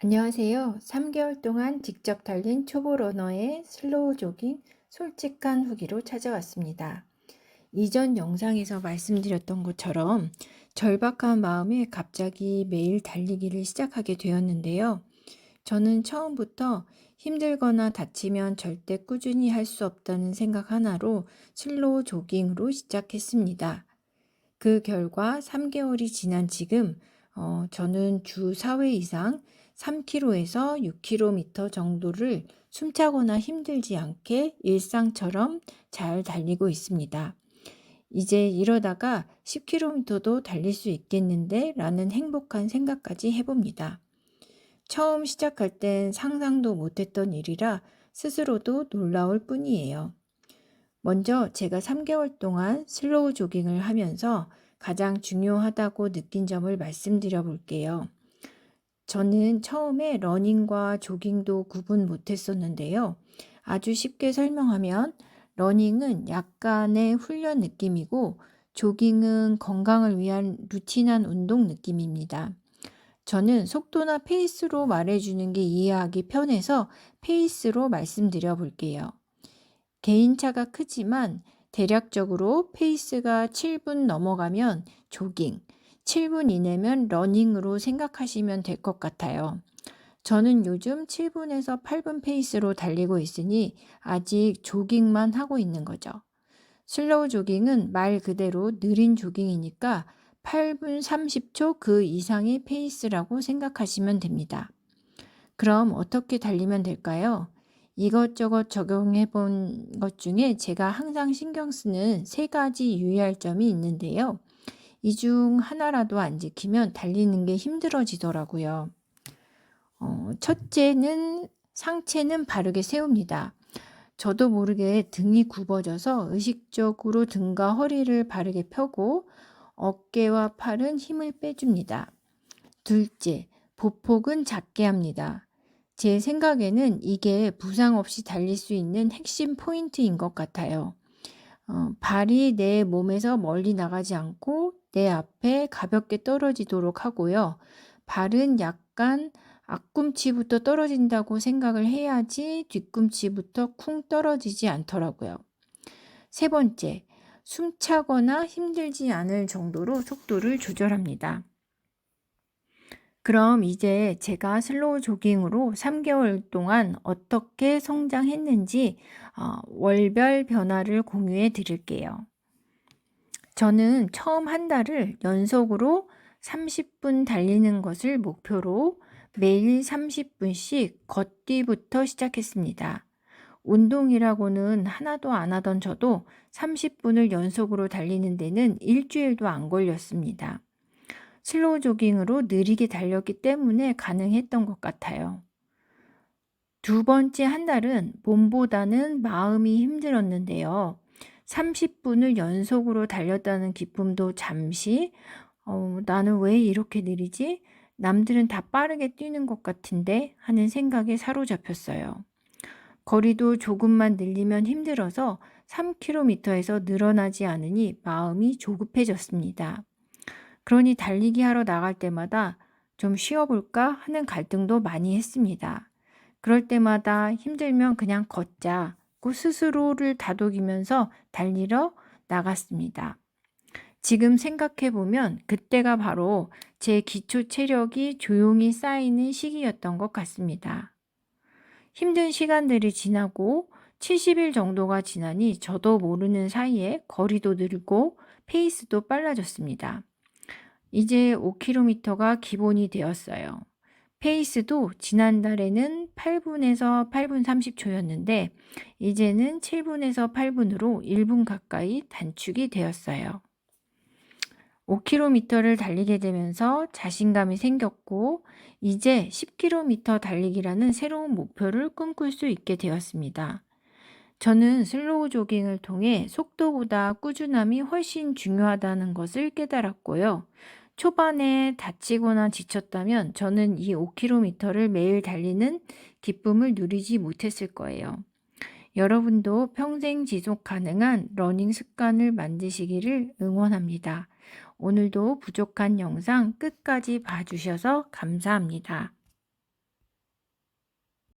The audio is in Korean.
안녕하세요. 3개월 동안 직접 달린 초보 러너의 슬로우 조깅 솔직한 후기로 찾아왔습니다. 이전 영상에서 말씀드렸던 것처럼 절박한 마음에 갑자기 매일 달리기를 시작하게 되었는데요. 저는 처음부터 힘들거나 다치면 절대 꾸준히 할 수 없다는 생각 하나로 슬로우 조깅으로 시작했습니다. 그 결과 3개월이 지난 지금 어, 저는 주 4회 이상 3km에서 6km 정도를 숨차거나 힘들지 않게 일상처럼 잘 달리고 있습니다. 이제 이러다가 10km도 달릴 수 있겠는데 라는 행복한 생각까지 해봅니다. 처음 시작할 땐 상상도 못했던 일이라 스스로도 놀라울 뿐이에요. 먼저 제가 3개월 동안 슬로우 조깅을 하면서 가장 중요하다고 느낀 점을 말씀드려 볼게요. 저는 처음에 러닝과 조깅도 구분 못했었는데요. 아주 쉽게 설명하면 러닝은 약간의 훈련 느낌이고 조깅은 건강을 위한 루틴한 운동 느낌입니다. 저는 속도나 페이스로 말해주는 게 이해하기 편해서 페이스로 말씀드려 볼게요. 개인차가 크지만 대략적으로 페이스가 7분 넘어가면 조깅, 7분 이내면 러닝으로 생각하시면 될 것 같아요. 저는 요즘 7분에서 8분 페이스로 달리고 있으니 아직 조깅만 하고 있는 거죠. 슬로우 조깅은 말 그대로 느린 조깅이니까 8분 30초 그 이상의 페이스라고 생각하시면 됩니다. 그럼 어떻게 달리면 될까요? 이것저것 적용해 본 것 중에 제가 항상 신경 쓰는 세 가지 유의할 점이 있는데요. 이 중 하나라도 안 지키면 달리는 게 힘들어지더라고요. 어, 첫째는 상체는 바르게 세웁니다. 저도 모르게 등이 굽어져서 의식적으로 등과 허리를 바르게 펴고 어깨와 팔은 힘을 빼줍니다. 둘째, 보폭은 작게 합니다. 제 생각에는 이게 부상 없이 달릴 수 있는 핵심 포인트인 것 같아요. 어, 발이 내 몸에서 멀리 나가지 않고 내 앞에 가볍게 떨어지도록 하고요. 발은 약간 앞꿈치부터 떨어진다고 생각을 해야지 뒤꿈치부터 쿵 떨어지지 않더라고요. 세 번째, 숨차거나 힘들지 않을 정도로 속도를 조절합니다. 그럼 이제 제가 슬로우 조깅으로 3개월 동안 어떻게 성장했는지 어, 월별 변화를 공유해 드릴게요. 저는 처음 한 달을 연속으로 30분 달리는 것을 목표로 매일 30분씩 걷기부터 시작했습니다. 운동이라고는 하나도 안 하던 저도 30분을 연속으로 달리는 데는 일주일도 안 걸렸습니다. 슬로우 조깅으로 느리게 달렸기 때문에 가능했던 것 같아요. 두 번째 한 달은 몸보다는 마음이 힘들었는데요. 30분을 연속으로 달렸다는 기쁨도 잠시, 어, 나는 왜 이렇게 느리지? 남들은 다 빠르게 뛰는 것 같은데 하는 생각에 사로잡혔어요. 거리도 조금만 늘리면 힘들어서 3km에서 늘어나지 않으니 마음이 조급해졌습니다. 그러니 달리기 하러 나갈 때마다 좀 쉬어볼까 하는 갈등도 많이 했습니다. 그럴 때마다 힘들면 그냥 걷자고 스스로를 다독이면서 달리러 나갔습니다. 지금 생각해보면 그때가 바로 제 기초 체력이 조용히 쌓이는 시기였던 것 같습니다. 힘든 시간들이 지나고 70일 정도가 지나니 저도 모르는 사이에 거리도 늘고 페이스도 빨라졌습니다. 이제 5km가 기본이 되었어요. 페이스도 지난달에는 8분에서 8분 30초였는데 이제는 7분에서 8분으로 1분 가까이 단축이 되었어요. 5km를 달리게 되면서 자신감이 생겼고 이제 10km 달리기라는 새로운 목표를 꿈꿀 수 있게 되었습니다. 저는 슬로우 조깅을 통해 속도보다 꾸준함이 훨씬 중요하다는 것을 깨달았고요. 초반에 다치거나 지쳤다면 저는 이 5km를 매일 달리는 기쁨을 누리지 못했을 거예요. 여러분도 평생 지속 가능한 러닝 습관을 만드시기를 응원합니다. 오늘도 부족한 영상 끝까지 봐주셔서 감사합니다.